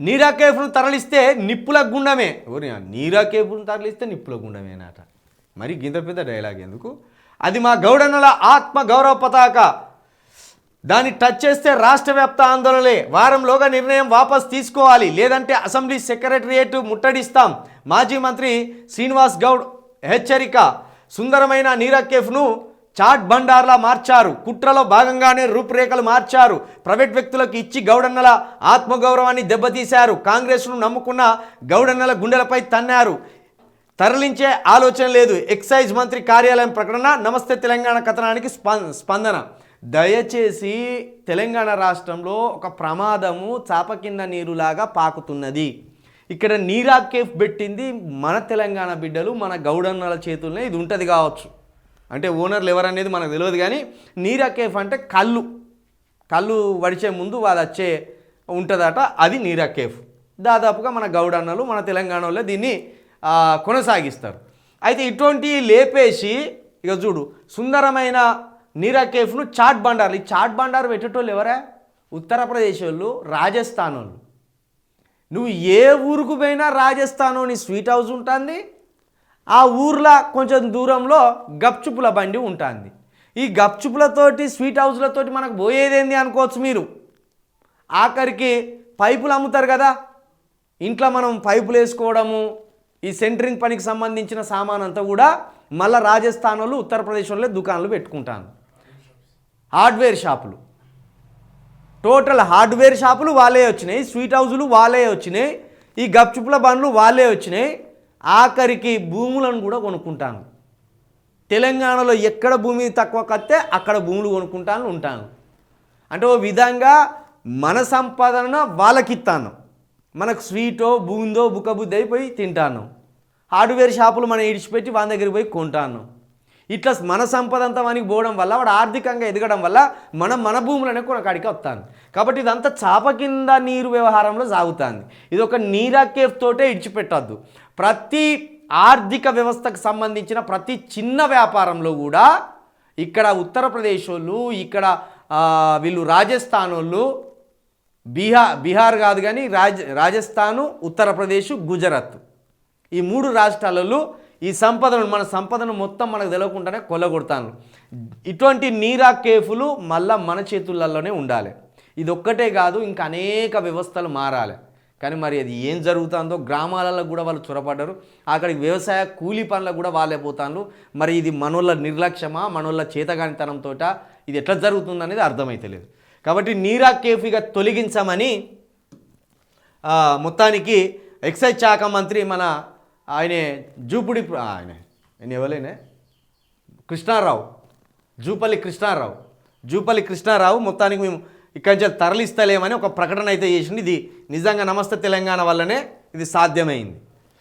నీరా కేఫ్ను తరలిస్తే నిప్పుల గుండమే. ఎవరి నీరా కేఫ్ను తరలిస్తే నిప్పుల గుండమేనట. మరి గింత పెద్ద డైలాగ్ ఎందుకు? అది మా గౌడన్నల ఆత్మ గౌరవ పతాక. దాన్ని టచ్ చేస్తే రాష్ట్ర వ్యాప్త ఆందోళనలే. వారంలోగా నిర్ణయం వాపస్ తీసుకోవాలి. లేదంటే అసెంబ్లీ సెక్రటరియేట్ ముట్టడిస్తాం. మాజీ మంత్రి శ్రీనివాస్ గౌడ్ హెచ్చరిక. సుందరమైన నీరా కేఫ్ను చాట్ బండార్లా మార్చారు. కుట్రలో భాగంగానే రూపురేఖలు మార్చారు. ప్రైవేట్ వ్యక్తులకు ఇచ్చి గౌడన్నల ఆత్మగౌరవాన్ని దెబ్బతీశారు. కాంగ్రెస్ను నమ్ముకున్న గౌడన్నల గుండెలపై తన్నారు. తరలించే ఆలోచన లేదు. ఎక్సైజ్ మంత్రి కార్యాలయం ప్రకటన నమస్తే తెలంగాణ కథనానికి స్పందన. దయచేసి తెలంగాణ రాష్ట్రంలో ఒక ప్రమాదము చాప కింద నీరులాగా పాకుతున్నది. ఇక్కడ నీరా కేఫ్ పెట్టింది మన తెలంగాణ బిడ్డలు మన గౌడన్నల చేతుల్లోనే ఇది ఉంటుంది కావచ్చు. అంటే ఓనర్లు ఎవరనేది మనకు తెలియదు కానీ నీరా కేఫ్ అంటే కళ్ళు. కళ్ళు వడిచే ముందు వాళ్ళు వచ్చే ఉంటుందట అది నీరా కేఫ్. దాదాపుగా మన గౌడన్నలు మన తెలంగాణలో దీన్ని కొనసాగిస్తారు. అయితే ఇటువంటి లేపేసి ఇక చూడు సుందరమైన నీరా కేఫ్ను చాట్ బండార్లు. ఈ చాట్ బండారు పెట్టేటోళ్ళు ఎవరా? ఉత్తరప్రదేశ్ వాళ్ళు రాజస్థాన్ వాళ్ళు నువ్వు ఏ ఊరుకు పోయినా రాజస్థాన్లోని స్వీట్ హౌస్ ఉంటుంది ఆ ఊర్లో కొంచెం దూరంలో గప్చుపుల బండి ఉంటుంది. ఈ గప్చుపులతోటి స్వీట్ హౌస్లతోటి మనకు పోయేదేంది అనుకోవచ్చు మీరు? ఆఖరికి పైపులు అమ్ముతారు కదా? ఇంట్లో మనం పైపులు వేసుకోవడము ఈ సెంటరింగ్ పనికి సంబంధించిన సామాన్ అంతా కూడా మళ్ళీ రాజస్థాన్ వాళ్ళు ఉత్తరప్రదేశ్ వాళ్ళే దుకాణాలు పెట్టుకుంటాను. హార్డ్వేర్ షాపులు. టోటల్ హార్డ్వేర్ షాపులు వాళ్ళే వచ్చినాయి స్వీట్ హౌజులు వాళ్ళే వచ్చినాయి ఈ గప్చుపుల బండ్లు వాళ్ళే వచ్చినాయి. ఆఖరికి భూములను కూడా కొనుక్కుంటాను. తెలంగాణలో ఎక్కడ భూమి తక్కువ కత్తే అక్కడ భూములు కొనుక్కుంటాను ఉంటాను. అంటే ఓ విధంగా మన సంపాదన వాళ్ళకిస్తాను. మనకు స్వీటో బూందో బుక్కబుద్ధి అయిపోయి తింటాను. హార్డ్వేర్ షాపులు మనం ఇడిచిపెట్టి వాళ్ళ దగ్గరికి పోయి కొంటాను. ఇట్లా మన సంపద అంతా వానికి పోవడం వల్ల వాడు ఆర్థికంగా ఎదగడం వల్ల మనం మన భూములనే కొనకాడికి వస్తాను కాబట్టి ఇదంతా చాప కింద నీరు వ్యవహారంలో సాగుతుంది. ఇది ఒక నీరా కేఫ్ తోటే ఇడిచిపెట్టద్దు. ప్రతి ఆర్థిక వ్యవస్థకు సంబంధించిన ప్రతి చిన్న వ్యాపారంలో కూడా ఇక్కడ ఉత్తరప్రదేశ్ వాళ్ళు ఇక్కడ వీళ్ళు రాజస్థాన్ వాళ్ళు బీహార్ బీహార్ కాదు కానీ రాజ రాజస్థాను ఉత్తరప్రదేశ్ గుజరాత్ ఈ మూడు రాష్ట్రాలలో ఈ సంపదను మన సంపదను మొత్తం మనకు తెలియకుండానే కొల్లగొడతాను. ఇటువంటి నీరా కేఫులు మళ్ళా మన చేతులలోనే ఉండాలి. ఇది ఒక్కటే కాదు ఇంకా అనేక వ్యవస్థలు మారాలి. కానీ మరి అది ఏం జరుగుతుందో గ్రామాలలో కూడా వాళ్ళు చొరపడ్డారు అక్కడికి వ్యవసాయ కూలీ పనులకు కూడా వాళ్ళే పోతాను మరి ఇది మనోళ్ళ నిర్లక్ష్యమా మనోళ్ళ చేతగానితనంతో ఇది ఎట్లా జరుగుతుంది అనేది అర్థమైతలేదు కాబట్టి నీరా కేఫ్ ఇక తొలగించమని మొత్తానికి ఎక్సైజ్ శాఖ మంత్రి మన ఆయన జూపుడి ఆయన. ఆయన ఎవరైనా కృష్ణారావు. జూపల్లి కృష్ణారావు. జూపల్లి కృష్ణారావు మొత్తానికి మేము ఇక్కడి నుంచి తరలిస్తలేమని ఒక ప్రకటన అయితే చేసింది ఇది నిజంగా నమస్తే తెలంగాణ వల్లనే ఇది సాధ్యమైంది.